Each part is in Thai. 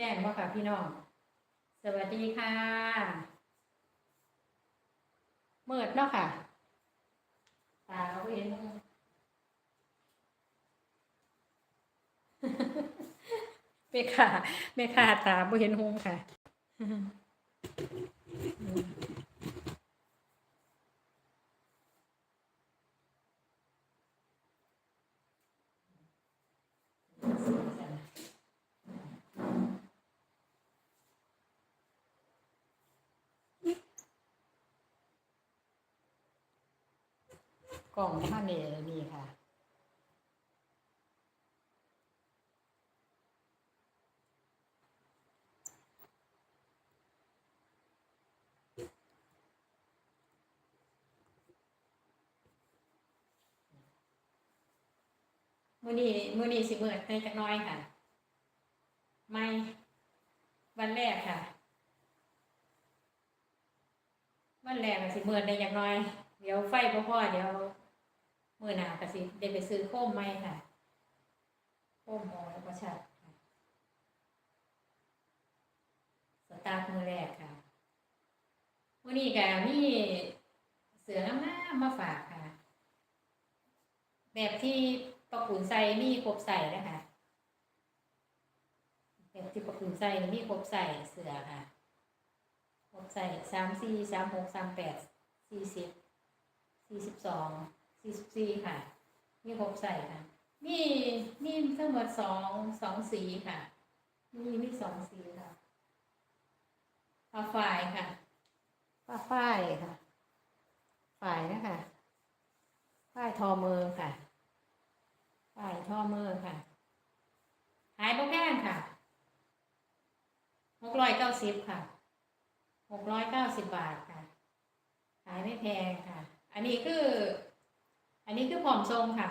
แจ้งว่าค่ะพี่น้อง สวัสดีค่ะเมิดเนาะค่ะ ตาเขาเห็นเมค่ะเมค่ะตาบ่เห็นหงค่ะ กล่องท่านนี่นี่ค่ะ มือนี้มือนี้สิเมิดให้จักน้อยค่ะ ไม่วันแรกค่ะวันแรกสิเมิดได้จักน้อย เดี๋ยวไฟพ่อเดี๋ยว มือหนาก็สิได้ไปซื้อโค้มไหมค่ะ โค้มหอแล้วก็ชัดสตาร์ทมือแรกค่ะวันนี้ก็มีเสือน้ำหน้ามาฝากค่ะ แบบที่ประกุนใส่มีครบใส่นะคะแบบที่ประกุนใส่มีครบใส่เสือค่ะครบใส่สามสี่สามหกสามแปดสี่สิบสี่สิบสอง สี่สิบสี่ค่ะ มีครบใส่ค่ะ มีมีทั้งหมดสองสองสีค่ะ มีมีสองสีค่ะผ้าฝ้ายค่ะผ้าฝ้ายค่ะฝ้ายนะคะฝ้ายทอมือค่ะ ฝ่ายท่อมือค่ะขายโปรแกรมค่ะหกร้อยเก้าสิบค่ะหกร้อยเก้าสิบบาทค่ะ ขายไม่แพงค่ะ อันนี้คือ อันนี้คือผอมทรงค่ะ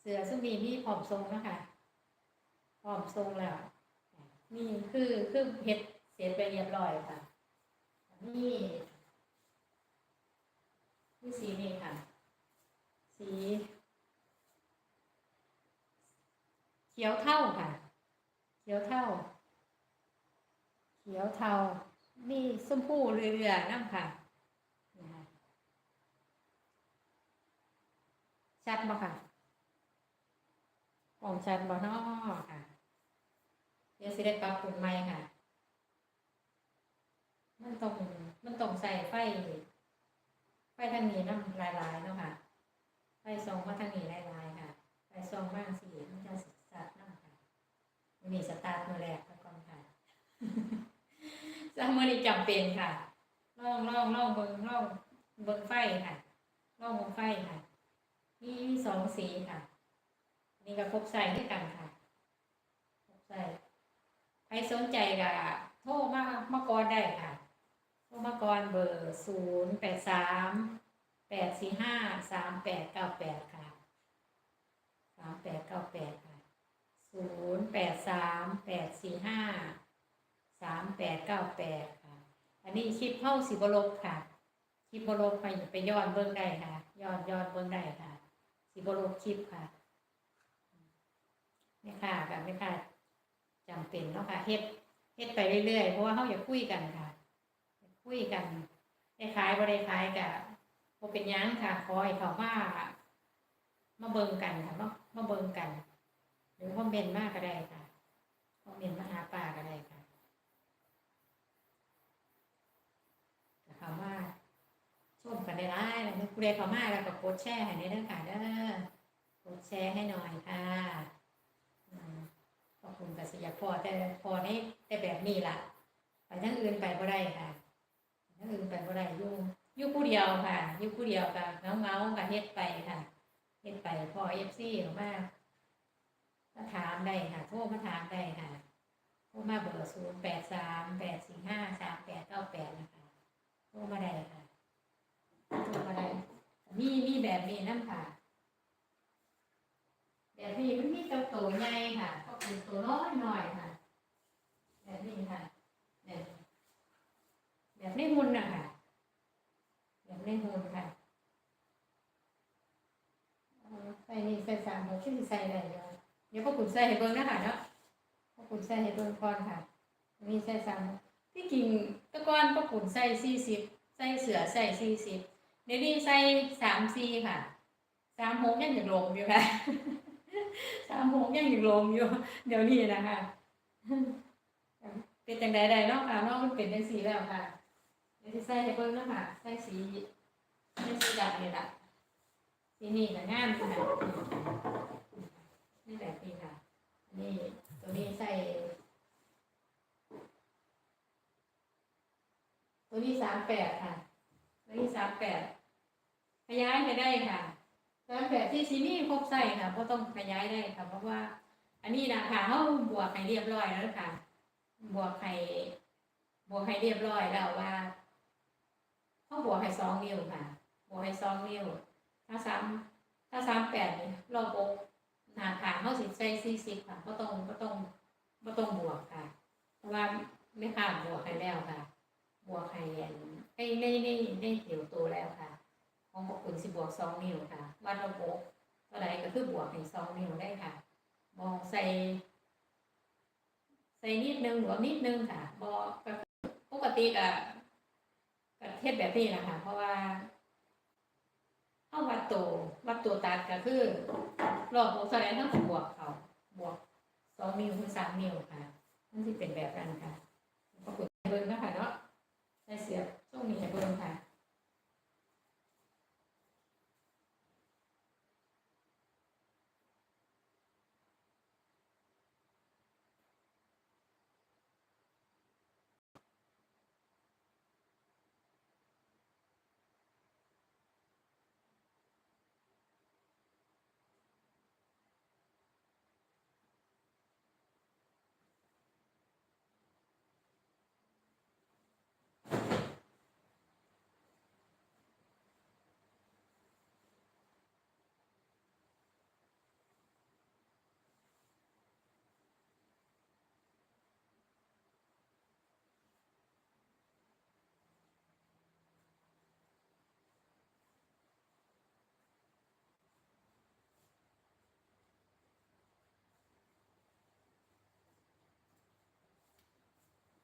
เสือซึ่งมีมีผอมทรงนะคะผอมทรงแล้วนี่คือคือเห็ดเสร็จไปเรียบร้อยค่ะนี่นี่สีนี้ค่ะ สี เขียวเท่าค่ะ เขียวเท่า เขียวเทามีส้มผู้เรือๆนั่งค่ะ ชัดบ่ค่ะของชัดบ่นอค่ะ เดี๋ยวสิได้ปรับปรุงใหม่ค่ะ มันต้องมันต้องใส่ไฟ ไฟทางนี้น้ำลายๆเนาะค่ะ ไฟสองมาทางนี้ลายๆค่ะ ไฟสองบ้างสีมันจะสตาร์ทน้ำค่ะมีสตาร์ทมือแรกแล้วก่อนค่ะสามมือนี้จำเป็นค่ะล่องล่องล่องเบิงล่องเบิงไฟค่ะล่องเบิงไฟค่ะ มีสองสีค่ะ นี่ก็ครบใส่ด้วยกันค่ะครบใส่ใครสนใจก็โทรมามาก่อนได้ค่ะโทรมาก่อนเบอร์ศูนย์แปดสามแปดสี่ห้าสามแปดเก้าแปดค่ะสามแปดเก้าแปดค่ะศูนย์แปดสามแปดสี่ห้าสามแปดเก้าแปดค่ะ อันนี้คลิปเข้าสิบลบค่ะคลิปบลบไปไปย้อนเบิ้งได้ค่ะย้อนย้อนเบิ้งได้ค่ะ สิบลคลิปค่ะไม่ค่ะกับไม่ค่ะจำเป็นเนาะค่ะเฮ็ดเฮ็ดไปเรื่อยๆเพราะว่าเขาอยากคุยกันค่ะ คุยกันได้ขายบ่ได้ขายกับบ่เป็นยังค่ะขอให้เขามามาเบิ่งกันค่ะมามาเบิ่งกัน หรือคอมเมนต์มากก็ได้ค่ะคอมเมนต์มาหาป้าก็ได้ค่ะแต่เขามาชม กันได้หลายแล้วผู้ใดเขามาแล้วก็กดแชร์ให้ได้เด้อค่ะเด้อกดแชร์ให้หน่อยค่ะขอบคุณกสิยาพอแต่พอนี้แต่แบบนี้ล่ะ ไปทั้งอื่นไปบ่ได้ค่ะทั้งอื่นไปบ่ได้ยู่อยู่ผู้เดียวค่ะยู่ผู้เดียวกับเงาเงากับเฮ็ดไปค่ะเฮ็ดไปพอเอฟซีออกมามาถามได้ค่ะโทรมาถามได้ค่ะโทรมาเบอร์ศูนย์แปดสามแปดสี่ห้าสามแปดเก้าแปดนะคะโทรมาได้ค่ะ ทรมาได้มีมีแบบนี้น้ำค่ะ แบบนี้มันมีตัวโตใหญ่ค่ะ ก็เป็นตัวน้อยหน่อยค่ะ แบบนี้ค่ะ แบบแบบในหุ่นนะคะแบบในหุ่นค่ะใส่นี่ใส่สามหัวชื่อใส่อะไรเดี๋ยวเดี๋ยวพ่อขุนใส่ให้เบิ่งนะคะเนาะพ่อขุนใส่ให้เบิ่งก่อนค่ะมีใส่สามที่จริงตะกอนประกุนใส่สี่สิบใส่เสือใส่สี่สิบ เดี๋ยวนี้ใส่สามสีค่ะสามหกยังอยู่ลมอยู่ค่ะสามหกยังอยู่ลมอยู่ เดี๋ยวนี้นะคะเป็นจังใดใดเนาะค่ะเนาะมันเป็นจังสีแล้วค่ะเดี๋ยวสิใส่ให้เบิ่งเนาะค่ะใส่สีใส่สีดำนี่ล่ะสีนี่ก็งามค่ะนี่แบบนี้ค่ะนี่ตัวนี้ใส่ตัวนี้สามแปดค่ะ ตัวนี้สามแปดขยายไปได้ค่ะสามแปดที่ซีนี่ครบใส่ค่ะก็ต้องขยายได้ค่ะ เพราะว่า อันนี้นะคะเขาบวกให้เรียบร้อยแล้วค่ะ บวกให้บวกให้เรียบร้อยแล้วว่าเขาบวกให้สองนิ้วค่ะ บวกให้สองนิ้ว ถ้าสามถ้าสามแปดเนี่ยรอบอกหนาผาเขาสิใส่สี่สิบค่ะก็ต้องก็ต้องก็ต้องบวกค่ะ เพราะว่าไม่ขาดบวกให้แล้วค่ะ บวกให้อันในในในในเดี่ยวตัวแล้วค่ะของปกคุณสิบวกสองนิ้วค่ะวัดระบบก็ไรก็คือบวกให้สองนิ้วได้ค่ะมองใส่ ใส่นิดนึงหรือว่านิดนึงค่ะบอก็ปกติกับกับเทศแบบนี้นะคะเพราะว่าเอาวัดตัววัดตัวตัดก็คือรอบวงแสดงทั้งบวกเขาบวกสองนิ้วหรือสามนิ้วค่ะนั่นที่เป็นแบบนั้นค่ะปรากฏเบิ้งนะคะเนาะ เสียบช่วงนี้ให้เบิ้งค่ะ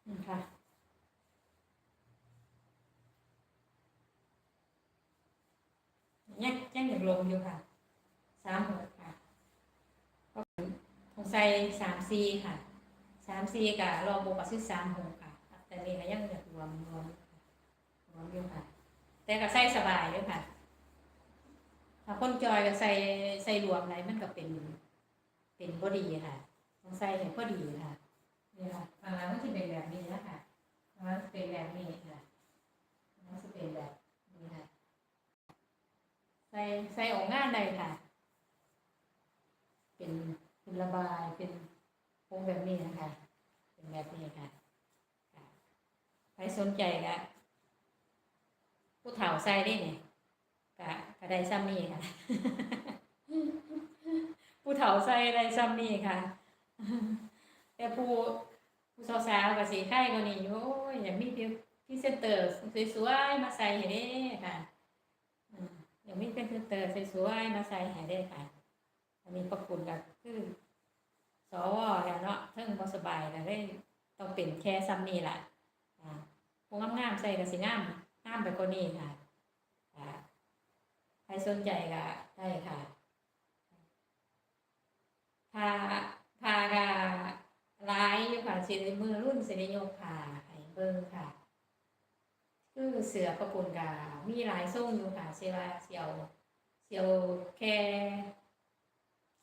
นี่ ค่ะยังยังอย่างลงอยู่ค่ะสามหกค่ะของใส่สามซีค่ะสามซีกับรอบวกกับซื้อสามหกค่ะ แต่นี่ก็ยังอยากรวมรวมรวมอยู่ค่ะ แต่ก็ใส่สบายด้วยค่ะถ้าคนจอยก็ใส่ใส่รวมอะไรมันก็เป็น เป็นพอดีค่ะต้องใส่ให้พอดีค่ะ นี่ค่ะฝั่งหลังก็จะเป็นแบบนี้นะคะมันจะเป็นแบบนี้ค่ะมันจะเป็นแบบนี้ค่ะ ใส่ใส่ออกงานได้ค่ะ เป็นเป็นระบายเป็นโค้งแบบนี้นะคะ เป็นแบบนี้ค่ะค่ะใครสนใจก็ผู้เฒ่าใส่ได้เนี่ยก็ก็ได้ซ้ำนี่ค่ะ ผู้เฒ่าใส่ได้ซ้ำนี่ค่ะ แต่ผู้ผู้สาวๆกับสีไข่ก็นี่อยู่โอ้ยอยากมีพรีเซนเตอร์สวยๆมาใส่ให้ได้ค่ะอืมอยากมีพรีเซนเตอร์สวยๆมาใส่ให้ได้ค่ะ อันนี้ประคุณก็คือสวแล้วเนาะเทิงบสบายแล้วได้ต้องเป็นแค่ซ้ำนี่แหละอ่าพวกงามๆใส่ก็สิงามงามไปกว่านี้ค่ะอ่าใครสนใจก็ได้ค่ะพาพากา ร้ายอยู่ค่ะสิได้มือรุ่นสิได้ยกค่ะให้เบิ่งค่ะ คือเสือประกุนกามีหลายทรงอยู่ค่ะเสียวเสียวเสียวแค่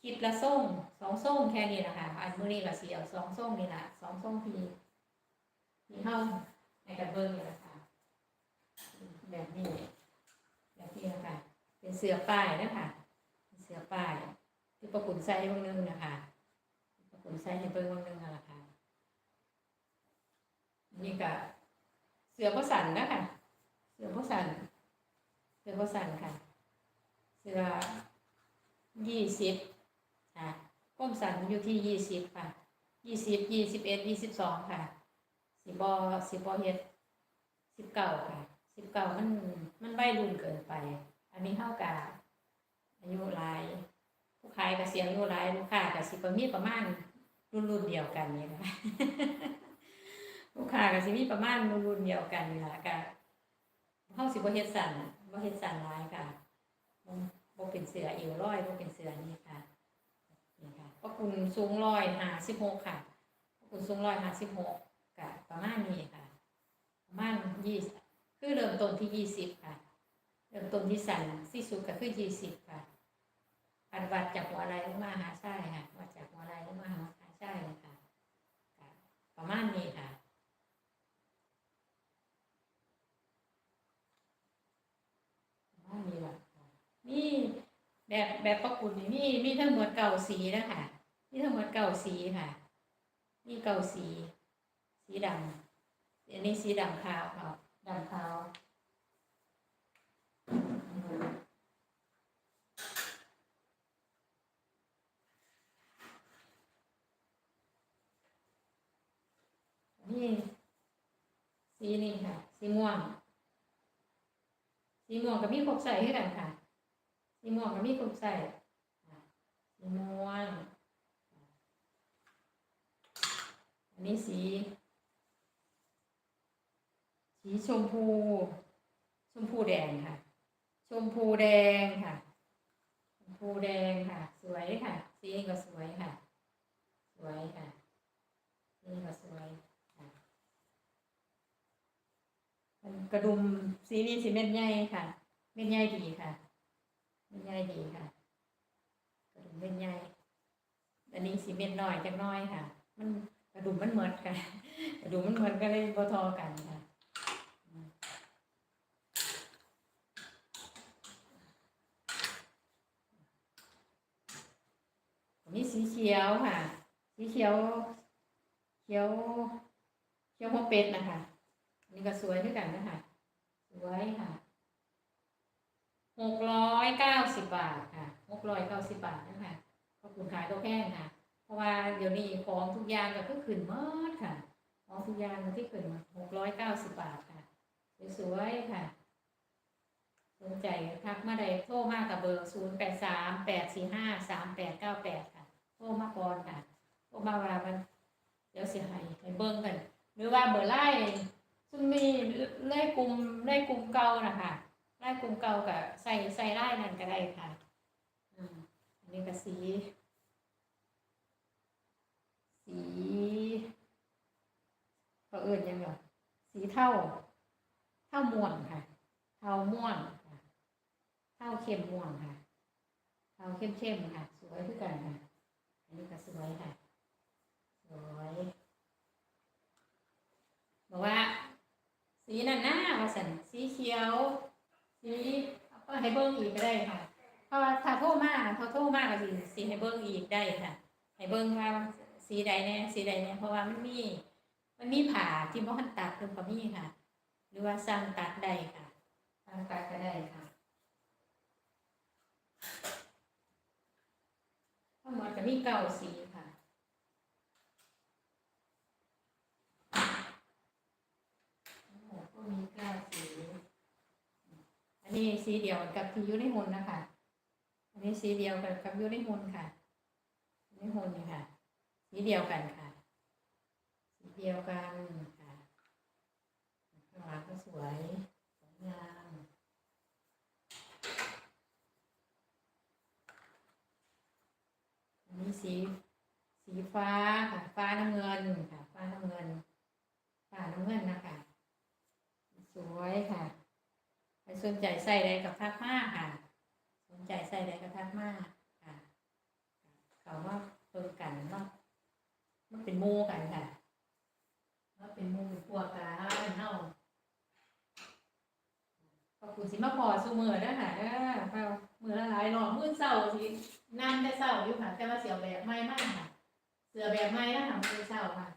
คิดละทรงสองทรงแค่นี้นะคะอันมื้อนี้ก็เสียวสองทรงนี่แหละสองทรงที่ที่เฮาในกับเบิ่งนี่แหละค่ะแบบนี้แบบนี้นะคะเป็นเสือป้ายนะคะเป็นเสือป้ายที่ประกุนใส่บางนึงนะคะ ผมใส่ให้เบิ่งวันหนึงอะละค่ะ นี่ก็เสือพระสันนะคะเสือพระสันเสือพระสันค่ะ เสือยี่สิบค่ะก้มสันอยู่ที่ยี่สิบค่ะยี่สิบยี่สิบเอ็ดยี่สิบสองค่ะสิบอสิบอเฮ็ดสิบเก้าค่ะสิบเก้ามันมันใบรุ่นเกินไป อันนี้เท่ากับอายุหลายผู้ขายกับเสียงอายุหลายลูกค้ากับสิบมีประมาณ รุ่นรุ่นเดียวกันนี่นะคะค้าก็สิมีประมาณรุ่นๆเดียวกันนี่ล่ะก็เฮาสิบ่เฮ็ดสั่นบ่เฮ็ดสั่นหลายค่ะบ่บ่เป็นเสือเอวร้อยบ่เป็นเสือนี่ค่ะนี่ค่ะพระคุณสูง156ค่ะพระคุณสูง156ก็ประมาณนี้ค่ะ ประมาณ20คือเริ่มต้นที่20ค่ะเริ่มต้นที่สั่นที่สุดก็คือ20ค่ะอันวัดจากหัวไหล่ลงมาหาใชายค่ะวัดจากหัวไหล่ลงมาหา ชายเลยค่ะ ประมาณนี้ค่ะว่ามีหลักค่ะมีแบบแบบประกุฎนี่มีมีทั้งหมดเก่าสีนะคะมีทั้งหมดเก่าสีค่ะมีเก่าสี สีดำอันนี้สีดำขาวค่ะดำขาว นี่สีนี่ค่ะ สีม่วง สีม่วงกับมีครบใส่ให้กันค่ะ สีม่วงกับมีครบใส่สีม่วง อันนี้สี สีชมพู ชมพูแดงค่ะ ชมพูแดงค่ะ ชมพูแดงค่ะ สีนี้ก็สวยค่ะ สวยค่ะสีนี้ก็สวยค่ะ มันกระดุม สีนี้สีเม็ดใหญ่ค่ะ เม็ดใหญ่ดีค่ะ เม็ดใหญ่ดีค่ะกระดุมเม็ดใหญ่อันนี้สีเม็ดน้อยจักน้อยค่ะ มันกระดุมมันเหมือนค่ะกระดุมมันเหมือนก็เลยบ่ทอกันค่ะมีสีเขียวค่ะ สีเขียวเขียวเขียวหัวเป็ดนะคะนนี้ก็สวยด้วยกันนะคะ สวยค่ะหกร้อยเก้าสิบบาทค่ะหกร้อยเก้าสิบบาทนะคะก็คุณขายตัวแพงค่ะ เพราะว่าเดี๋ยวนี้ของทุกอย่างก็คือขึ้นหมดค่ะของทุกอย่างที่ขึ้นมาหกร้อยเก้าสิบบาทค่ะสวยๆค่ะ สนใจทักมาได้โทรมากับเบอร์ศูนย์แปดสามแปดสี่ห้าสามแปดเก้าแปดค่ะโทรมาก่อนค่ะโทรมาเวลามันเดี๋ยวเสียหายให้เบิ้งกันหรือว่าเบอร์ไล่ ซึ่งมีไล่กลุ่มไล่กลุ่มเก่านะคะไล่กลุ่มเก่ากับใส่ใส่ไล่นั่นก็ได้ค่ะอันนี้ก็สี สีเขาเอื่นยังไงสีเท่า เท่าม่วงค่ะ เท่าม่วงค่ะเท่าเข้มม่วงค่ะ เท่าเข้มเข้มค่ะ สวยคือกันค่ะ อันนี้ก็สวยค่ะ สวยบอกว่า สีนั่นหน้าว่าสันสีเขียว สีก็ให้เบิ้งอีกก็ได้ค่ะ เพราะว่าถ้าโทรมาเขาโทรมาก็สิสีให้เบิ้งอีกได้ค่ะ ให้เบิ้งว่าสีใดแน่สีใดแน่เพราะว่ามันมี มันมีผ่าที่บ่ทันตัดเพิ่นก็มีค่ะ หรือว่าสั่งตัดได้ค่ะสั่งตัดก็ได้ค่ะทั้งหมดก็มีเก้าสีค่ะ ทั้งห มีเก้าสี อันนี้สีเดียวกับที่อยู่ในหุ่นนะคะ อันนี้สีเดียวกับกับอยู่ในหุ่นค่ะอยู่ในหุ่นนี่ค่ะ สีเดียวกันค่ะ สีเดียวกันค่ะข้างหลังก็สวยสวยงามอันนี้สีสีฟ้าค่ะ ฟ้าน้ำเงินค่ะ ฟ้าน้ำเงิน ฟ้าน้ำเงินนะคะ สวยค่ะใครสนใจใส่ใดกับทักมาค่ะ สนใจใส่ใดกับทักมาค่ะเขาว่าเพิ่มกันเนาะมันเป็นหมู่กันค่ะว่าเป็นหมู่เป็นพวกกันเนาะขอบคุณสิมาพอสูมือเด้อค่ะเด้อเปล่ามือละหลายรอบมื้อเช้าสินั่งแต่เช้าอยู่ค่ะ แต่ว่าเสียแบบใหม่มากค่ะ เสือแบบใหม่นะคะมื้อเช้าค่ะ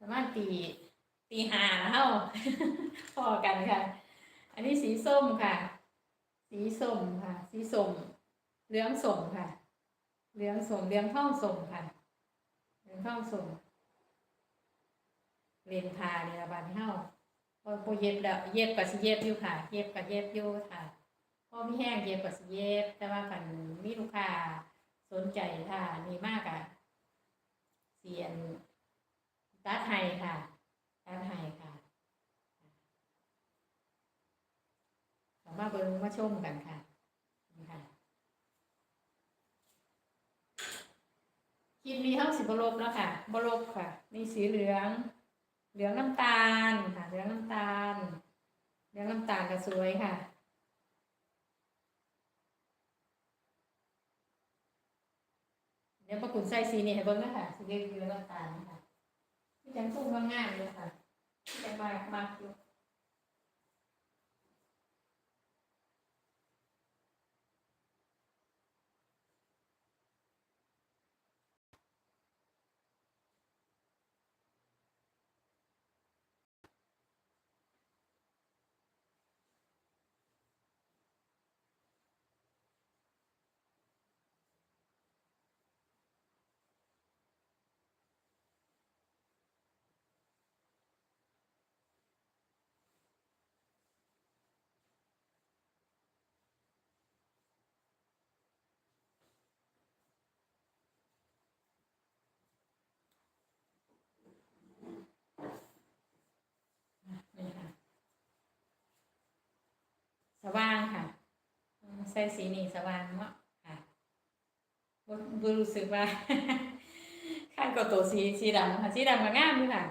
ประมาณตี ตีหาแล้วพอกันค่ะ อันนี้สีส้มค่ะ สีส้มค่ะ สีส้มเหลืองส้มค่ะ เหลืองส้มเหลืองทองส้มค่ะเหลืองทองส้มเรียนพาเรียนบานเฮาพอพอเย็บแล้วเย็บกับสิเย็บอยู่ค่ะ เย็บกับเย็บอยู่ค่ะพอมีแห้งเย็บกับสิเย็บ แต่ว่าคันมีลูกค้าสนใจค่ะนี่มากอะเสียนตัดไทยค่ะ แอรไห้ค่ะสามารถเบิ้มาชมกันค่ะค่ะคลิปนี้เท่าสีบลบแล้วค่ะบลบค่ะ มีสีเหลือง เหลืองน้ำตาลค่ะ เหลืองน้ำตาล เหลืองน้ำตาลก็สวยค่ะเนี่ยวประคุณใส่สีนี่ให้เบิ้งนะคะสีเหลืองน้ำตาลค่ะ คะที่จังตุ้มงายๆเลยค่ะยังมากมากอยู่ นี่ค่ะ สว่างค่ะอืม ใส่สีนี่สว่างเนาะค่ะบ่บ่รู้สึกว่าข้างกับตัวสีสีดำค่ะสีดำก็งามอยู่ค่ะ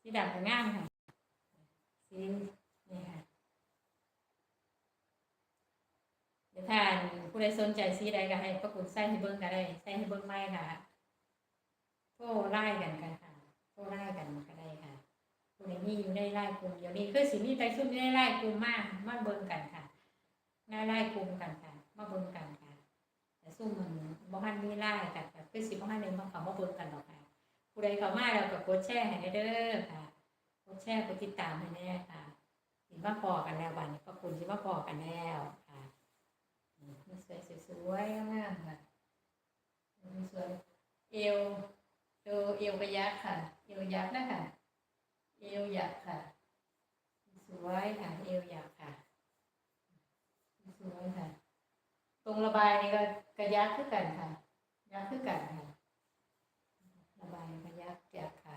สีดำก็งามค่ะสีนี่ค่ะเดี๋ยวท่านผู้ใดสนใจสีใดก็ให้ประกุนใส่ให้เบิ่งก็ได้ใส่ให้เบิ่งใหม่ค่ะโทรไล่กันกันค่ะโทรไล่กันก็ได้ค่ะผู้ใดมีอยู่ในไล่กลุ่มเดี๋ยวนี้คือสิมีใจซุ่มในไล่กลุ่มมากมาเบิ่งกันค่ะ ในไล่กลุ่มกันค่ะมาเบิ่งกันค่ะแต่ซุ่มมันบ่ทันมีไล่กันค่ะคือสิบ่ทันได้มาเขามาเบิ่งกันหรอกค่ะผู้ใดเขามาแล้วก็กดแชร์ให้เด้อค่ะกดแชร์กดติดตามให้แน่ค่ะสิมาพอกันแล้ววันนี้ขอบคุณสิมาพอกันแล้วค่ะมมีสวยสวยๆงามค่ะมีสวยเอวเอวเอวกระยักษ์ค่ะ เอวยักษ์นะคะเอวยักษ์ค่ะ สวยค่ะ เอวหยักค่ะ สวยค่ะ ตรงระบาย นี่ก็กระยักขึ้นกันค่ะยักขึ้นกันค่ะ ระบายกระยักยักค่ะ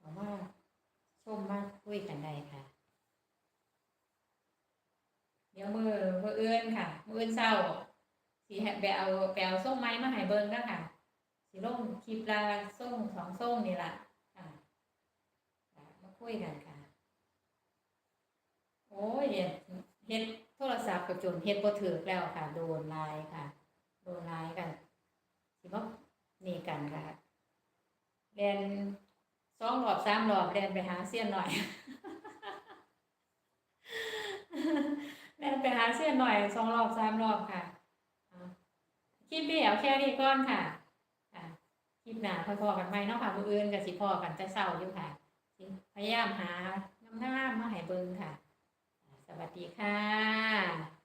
ขอว่าชมมาคุยกันได้ค่ะ เดี๋ยวมือมือเอื้อนค่ะ มือเอื้อนเศร้าสีแหไปเอาไปเอาส้มไม้มาให้เบิ่งเด้อค่ะสีลงคลิปละส้มสองส้มนี่ล่ะค่ะค่ะมาคุยกันค่ะ โอ้ยเฮ็ดโทรศัพท์ก็จนเฮ็ดบ่ถูกแล้วค่ะ โดนลายค่ะ โดนลายกันสิมานี่กันค่ะเรียนสองรอบสามรอบเรียนไปหาเสี้ยนหน่อยเรียนไปหาเสี้ยนหน่อยสองรอบสามรอบค่ะคลิปนี้เอาแค่นี้ก่อนค่ะคลิปหน้าค่อยพอกันไหมเนาะค่ะมืออื่นกับสิพอกันแต่เศร้าอยู่ค่ะพยายามหาน้ำหน้ามาให้เบิ่งค่ะ สวัสดีค่ะ